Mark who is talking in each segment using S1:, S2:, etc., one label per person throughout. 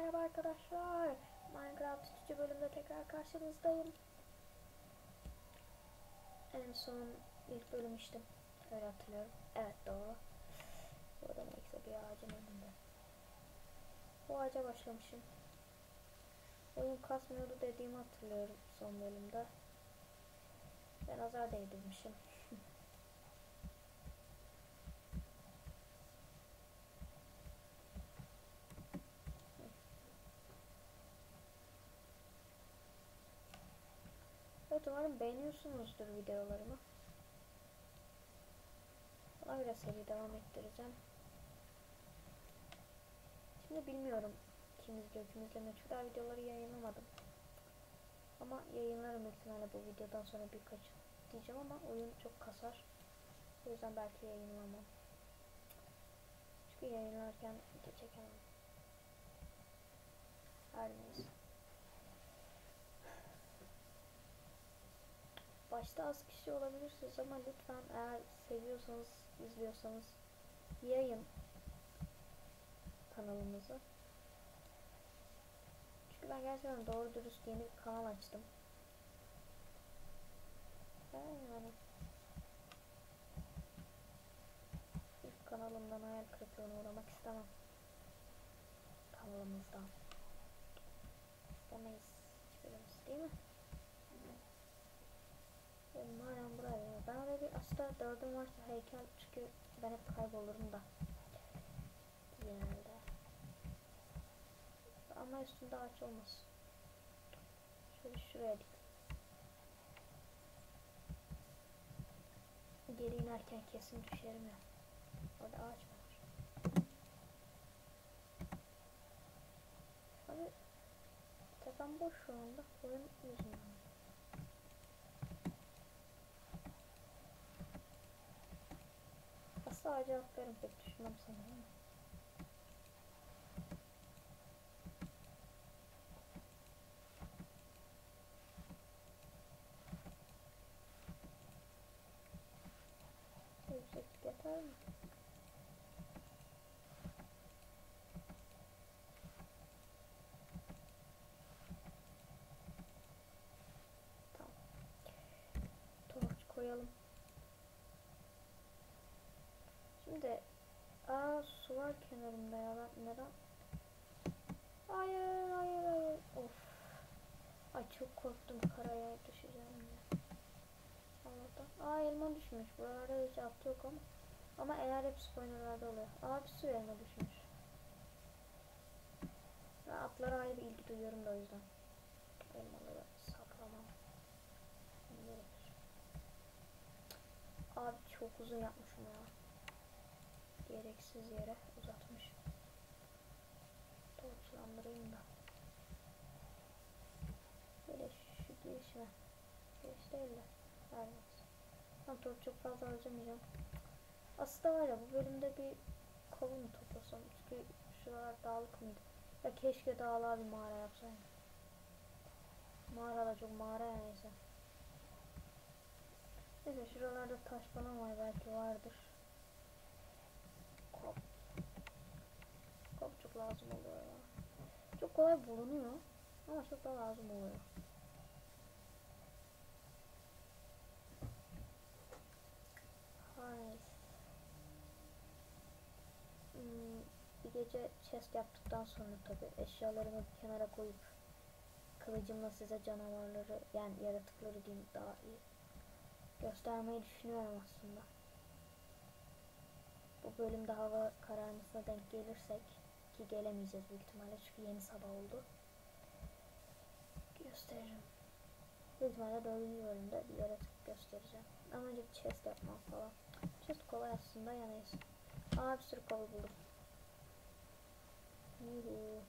S1: merhaba arkadaşlar. Minecraft 3. bölümde tekrar karşınızdayım. En son ilk bölüm işte. Öyle hatırlıyorum. Evet doğru. Burada neyse bir ağacın önünde. Bu ağaca başlamışım. Oyun kasmıyordu dediğimi hatırlıyorum son bölümde. Ben azar değdirmişim. Evet umarım beğeniyorsunuzdur videolarımı. Göre seri devam ettireceğim. Şimdi bilmiyorum kim izliyor kim izlemiyor çünkü daha videoları yayınlamadım. Ama yayınlarım ihtimalle bu videodan sonra birkaç diyeceğim ama oyun çok kasar. O yüzden belki yayınlamam. Çünkü yayınlarken çekemem. Her neyse. Başta az kişi olabilirsiniz ama lütfen eğer seviyorsanız, izliyorsanız yayın kanalımızı. Çünkü ben gerçekten doğru dürüst yeni bir kanal açtım. Yani ilk kanalımdan hayal kırıklığına uğramak istemem. Kanalımızdan. İstemeyiz hiçbirimiz değil mi? Benim halen buraya. Ben oraya bir aslında dördüm varsa heykel çünkü ben hep kaybolurum da. Genelde. Ama üstünde ağaç olmaz. Şöyle şuraya dik. Geri inerken kesin düşerim ya. Orada ağaç var. Abi tepem boş şu anda. Oyun yüzünden. Ağaca atlarım pek düşünmem sanırım ama. Yükseklik yeter mi? Tamam. Torç koyalım. Şimdi aa su var kenarımda ya ben neden? Hayır hayır hayır. Of. Ay çok korktum karaya düşeceğim ya. Allah'tan. Aa elma düşmüş. Buralarda hiç at yok ama. Ama eğer hep spoilerlarda oluyor. Aa bir sürü elma düşmüş. Ben atlara ayrı bir ilgi duyuyorum da o yüzden. Elmaları saklamam. Abi çok uzun yapmışım ya gereksiz yere uzatmış. Torçlandırayım da. Böyle şu girişime. Giriş değil de. Neyse. Ben torç çok fazla harcamayacağım. Aslında var ya bu bölümde bir kolu mu toplasam? Çünkü şuralar dağlık mıydı? Ya keşke dağlığa bir mağara yapsaydım. Mağara da çok mağara ya neyse. Neyse şuralarda taş falan var belki vardır. Kop çok lazım oluyor ya. Çok kolay bulunuyor. Ama çok da lazım oluyor. Hayır. Hmm, bir gece chest yaptıktan sonra tabi eşyalarımı bir kenara koyup kılıcımla size canavarları yani yaratıkları diyeyim daha iyi göstermeyi düşünüyorum aslında bu bölümde hava kararmasına denk gelirsek ki gelemeyeceğiz büyük ihtimalle çünkü yeni sabah oldu. Gösteririm. Büyük ihtimalle dördüncü bölümde bir yaratık göstereceğim. Ama önce bir chest yapmam falan. Chest kolay aslında ya neyse. Aa bir sürü kolu buldum. Yuhu.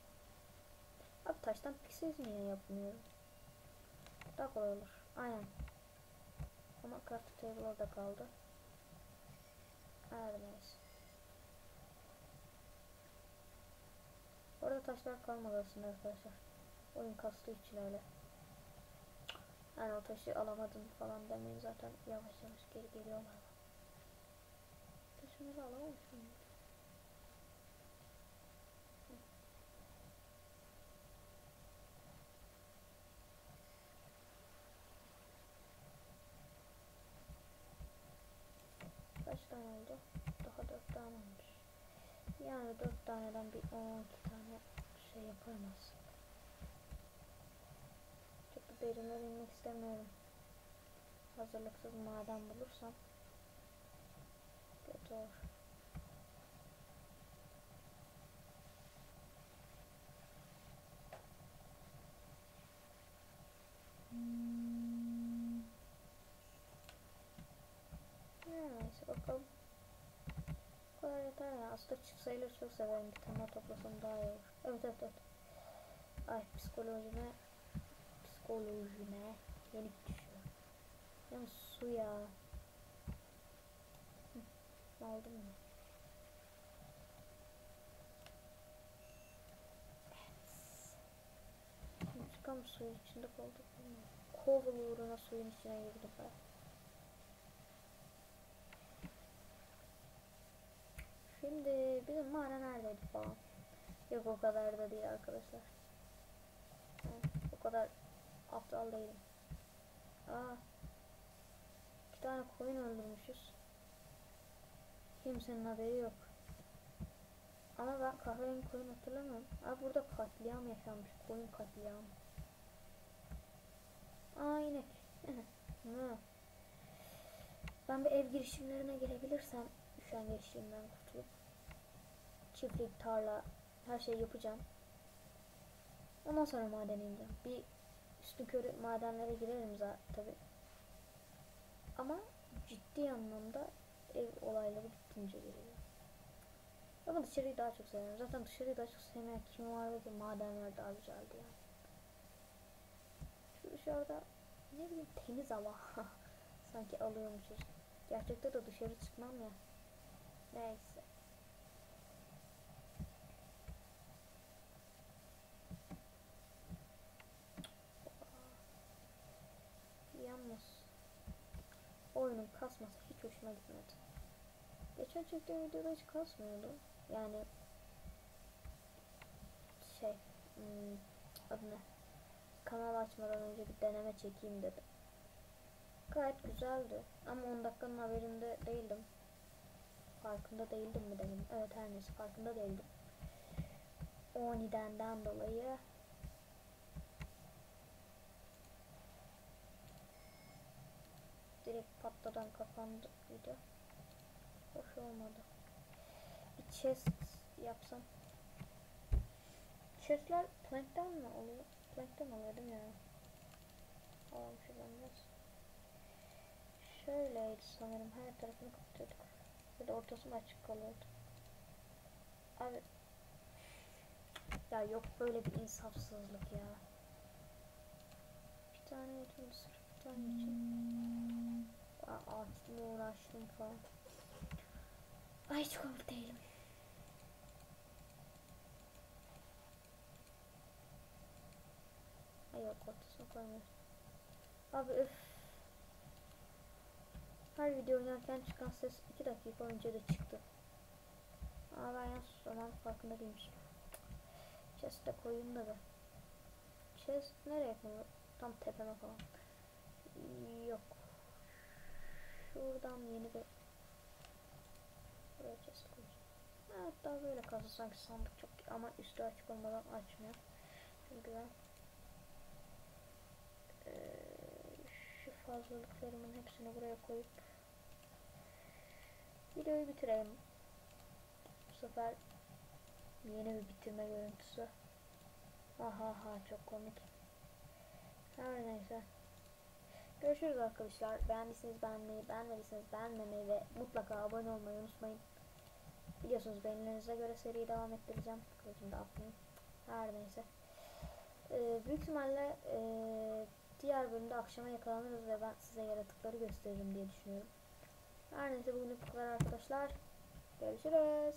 S1: Abi taştan pisiz niye yapmıyorum? Daha kolay olur. Aynen. Ama crafting table orada kaldı. Her neyse. Orada taşlar kalmadı aslında arkadaşlar. Oyun kastığı için öyle. Yani o taşı alamadım falan demeyin zaten yavaş yavaş geri geliyorum hala. Taşımızı alamamışım. Kaç tane oldu? Yani 4 taneden bir 12 tane şey yaparım aslında. Çok da derinlere inmek istemiyorum. Hazırlıksız maden bulursam kötü olur. Neyse bakalım. Bu kadar yeter ya. Aslında çift sayıları çok severim. Bir tane toplasam daha iyi olur. Evet evet evet. Ay psikolojime psikolojime yenik düşüyor. Yani su ya. Hı, aldım mı? Evet. Çıkalım suyun içinde kaldık. Kol uğruna suyun içine girdim ben. Şimdi bizim mağara neredeydi falan. Yok o kadar da değil arkadaşlar. O kadar aptal değilim. Aa, iki tane koyun öldürmüşüz. Kimsenin haberi yok. Ama ben kahverengi koyun hatırlamıyorum. Aa burada katliam yaşanmış. Koyun katliamı. Aa inek. Ben bir ev girişimlerine girebilirsem üşengeç işimden kurtulup çiftlik, tarla her şeyi yapacağım. Ondan sonra madene ineceğim. Bir üstü körü madenlere girerim zaten tabi. Ama ciddi anlamda ev olayları bitince gireceğim. Ama dışarıyı daha çok seviyorum. Zaten dışarıyı daha çok sevmeyen kim vardı ki madenler daha güzeldi yani. Şu dışarıda ne bileyim temiz hava. Sanki alıyormuşuz. Gerçekte de dışarı çıkmam ya. Neyse. Yalnız oyunun kasması hiç hoşuma gitmedi. Geçen çektiğim videoda hiç kasmıyordu. Yani şey hmm, adı ne? Kanal açmadan önce bir deneme çekeyim dedim. Gayet güzeldi. Ama 10 dakikanın haberinde değildim. Farkında değildim mi dedim. Evet her neyse farkında değildim. O nedenden dolayı direkt patladan kapandı video. Hoş olmadı. Bir chest yapsam. Chestler plankten mi oluyor? Plankten oluyor değil mi ya? Alalım şuradan biraz. Şöyleydi sanırım. Her tarafını kapatıyorduk. Bir de ortası açık kalıyordu. Abi. Ya yok böyle bir insafsızlık ya. Bir tane yedim sırf bir tane için. Ağaçla uğraştım falan. Ay çok komik değilim. Ay yok ortasına koymuyorsun. Abi öf. Her video oynarken çıkan ses 2 dakika önce de çıktı. Ama ben ya zaman farkında değilmişim. Chest'e koyayım da be. Chest nereye konur? Tam tepeme falan. Yok. Şuradan yeni bir Buraya chest koyacağım. Evet daha böyle kalsa sanki sandık çok ama üstü açık olmadan açmıyor. Çünkü ben eee, şu fazlalıklarımın hepsini buraya koyup videoyu bitireyim. Bu sefer yeni bir bitirme görüntüsü. Aha ha çok komik. Her neyse. Görüşürüz arkadaşlar. Beğendiyseniz beğenmeyi, beğenmediyseniz beğenmemeyi ve mutlaka abone olmayı unutmayın. Biliyorsunuz beğenilerinize göre seriyi devam ettireceğim. Da atmayayım. Her neyse. Ee, büyük ihtimalle ee, diğer bölümde akşama yakalanırız ve ben size yaratıkları gösteririm diye düşünüyorum. Her neyse bugünlük bu kadar arkadaşlar. Görüşürüz.